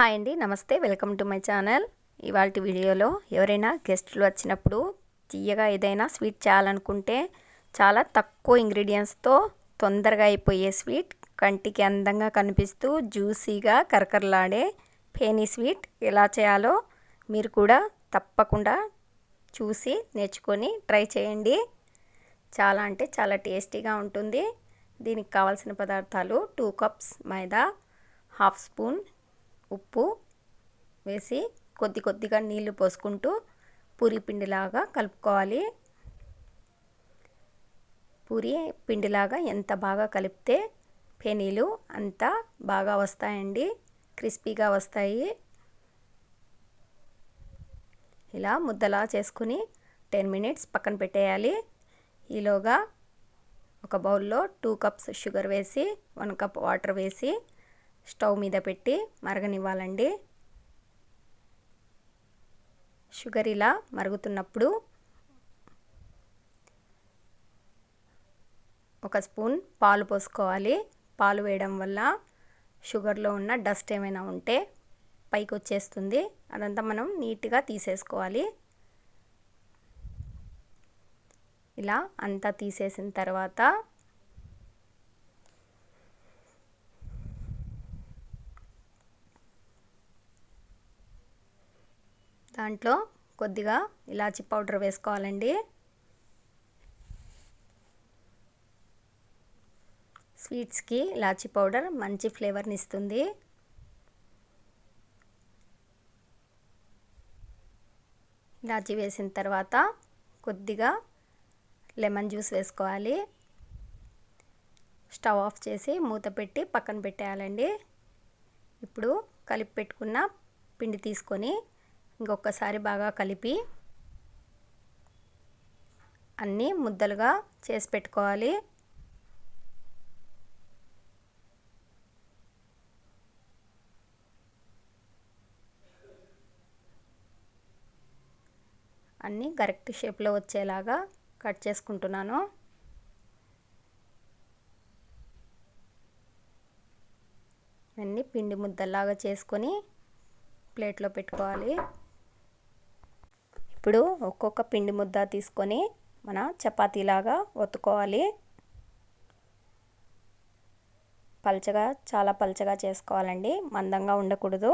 Hi అండి నమస్తే welcome to my channel. ఇవాళ వీడియోలో ఎవరైనా గెస్టులు వచ్చినప్పుడు తీయగా ఏదైనా స్వీట్ చేయాలనుకుంటే చాలా తక్కువ ఇంగ్రీడియంట్స్తో తొందరగా అయిపోయే స్వీట్ కంటికి అందంగా కనిపిస్తూ జ్యూసీగా కరకరలాడే ఫేనీ స్వీట్ ఎలా చేయాలో మీరు కూడా తప్పకుండా చూసి నేర్చుకొని ట్రై చేయండి. చాలా అంటే చాలా టేస్టీగా ఉంటుంది. దీనికి కావాల్సిన పదార్థాలు two cups maida half spoon ఉప్పు వేసి కొద్ది కొద్దిగా నీళ్ళు పోసుకుంటూ పూరి పిండిలాగా కలుపుకోవాలి. పూరి పిండిలాగా ఎంత బాగా కలిపితే పెనీలు అంత బాగా వస్తాయండి. క్రిస్పీగా వస్తాయి. ఇలా ముద్దలా చేసుకుని టెన్ మినిట్స్ పక్కన పెట్టేయాలి. ఈలోగా ఒక బౌల్లో టూ కప్స్ షుగర్ వేసి వన్ కప్ వాటర్ వేసి స్టవ్ మీద పెట్టి మరగనివ్వాలండి. షుగర్ ఇలా మరుగుతున్నప్పుడు ఒక స్పూన్ పాలు పోసుకోవాలి. పాలు వేయడం వల్ల షుగర్లో ఉన్న డస్ట్ ఏమైనా ఉంటే పైకి వచ్చేస్తుంది. అదంతా మనం నీట్గా తీసేసుకోవాలి. ఇలా అంతా తీసేసిన తర్వాత దాంట్లో కొద్దిగా ఇలాచి పౌడర్ వేసుకోవాలండి. స్వీట్స్కి ఇలాచి పౌడర్ మంచి ఫ్లేవర్ని ఇస్తుంది. ఇలాచి వేసిన తర్వాత కొద్దిగా లెమన్ జ్యూస్ వేసుకోవాలి. స్టవ్ ఆఫ్ చేసి మూత పెట్టి పక్కన పెట్టేయాలండి. ఇప్పుడు కలిపి పెట్టుకున్న పిండి తీసుకొని ఇంకొకసారి బాగా కలిపి అన్నీ ముద్దలుగా చేసి పెట్టుకోవాలి. అన్నీ కరెక్ట్ షేప్లో వచ్చేలాగా కట్ చేసుకుంటున్నాను. అన్నీ పిండి ముద్దలాగా చేసుకొని ప్లేట్లో పెట్టుకోవాలి. ఇప్పుడు ఒక్కొక్క పిండి ముద్ద తీసుకొని మన చపాతీలాగా ఒత్తుకోవాలి. పలచగా చాలా పలచగా చేసుకోవాలండి. మందంగా ఉండకూడదు.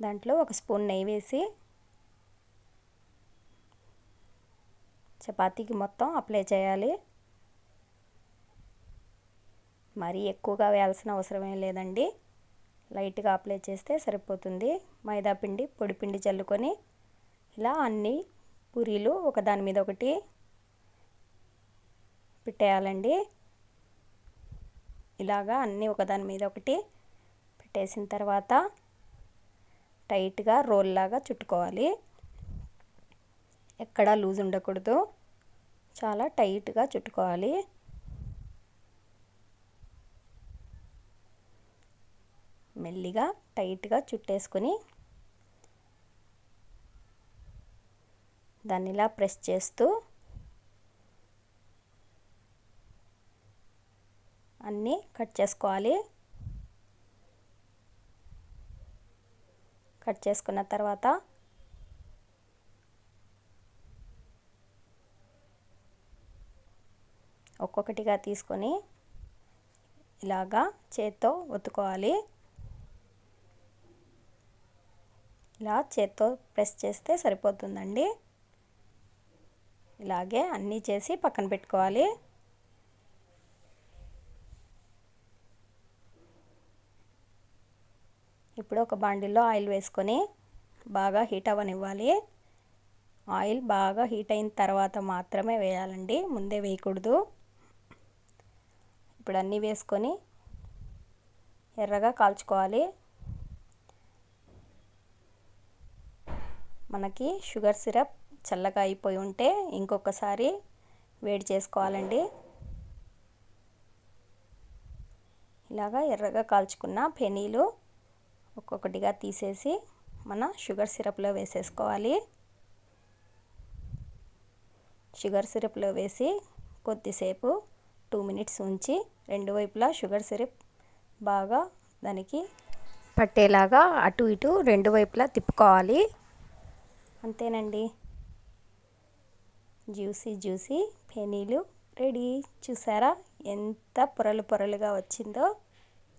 దాంట్లో ఒక స్పూన్ నెయ్యి వేసి చపాతీకి మొత్తం అప్లై చేయాలి. మరీ ఎక్కువగా వేయాల్సిన అవసరం ఏం లేదండి. లైట్గా అప్లై చేస్తే సరిపోతుంది. మైదా పిండి పొడి పిండి చల్లుకొని ఇలా అన్ని పూరీలు ఒకదాని మీద ఒకటి పెట్టేయాలండి. ఇలాగా అన్నీ ఒకదాని మీద ఒకటి పెట్టేసిన తర్వాత టైట్గా రోల్ లాగా చుట్టుకోవాలి. ఎక్కడా లూజ్ ఉండకూడదు. చాలా టైట్గా చుట్టుకోవాలి. మెల్లిగా టైట్గా చుట్టేసుకొని దాన్ని ఇలా ప్రెస్ చేస్తూ అన్నీ కట్ చేసుకోవాలి. కట్ చేసుకున్న తర్వాత ఒక్కొక్కటిగా తీసుకొని ఇలాగా చేత్తో ఒత్తుకోవాలి. ఇలా చేత్తో ప్రెస్ చేస్తే సరిపోతుందండి. ఇలాగే అన్నీ చేసి పక్కన పెట్టుకోవాలి. ఇప్పుడు ఒక బాండిల్లో ఆయిల్ వేసుకొని బాగా హీట్ అవ్వనివ్వాలి. ఆయిల్ బాగా హీట్ అయిన తర్వాత మాత్రమే వేయాలండి ముందే వేయకూడదు. ఇప్పుడు అన్నీ వేసుకొని ఎర్రగా కాల్చుకోవాలి. మనకి షుగర్ సిరప్ చల్లగా అయిపోయి ఉంటే ఇంకొకసారి వేడి చేసుకోవాలండి. ఇలాగా ఎర్రగా కాల్చుకున్న పెనీలు ఒక్కొక్కటిగా తీసేసి మన షుగర్ సిరప్లో వేసేసుకోవాలి. షుగర్ సిరప్లో వేసి కొద్దిసేపు టూ మినిట్స్ ఉంచి రెండు వైపులా షుగర్ సిరప్ బాగా దానికి పట్టేలాగా అటు ఇటు రెండు వైపులా తిప్పుకోవాలి. అంతేనండి. జ్యూసీ జ్యూసీ పెనీలు రెడీ. చూసారా? ఎంత పొరలు పొరలుగా వచ్చిందో.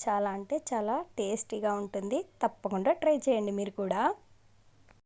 చాలా అంటే చాలా టేస్టీగా ఉంటుంది. తప్పకుండా ట్రై చేయండి మీరు కూడా.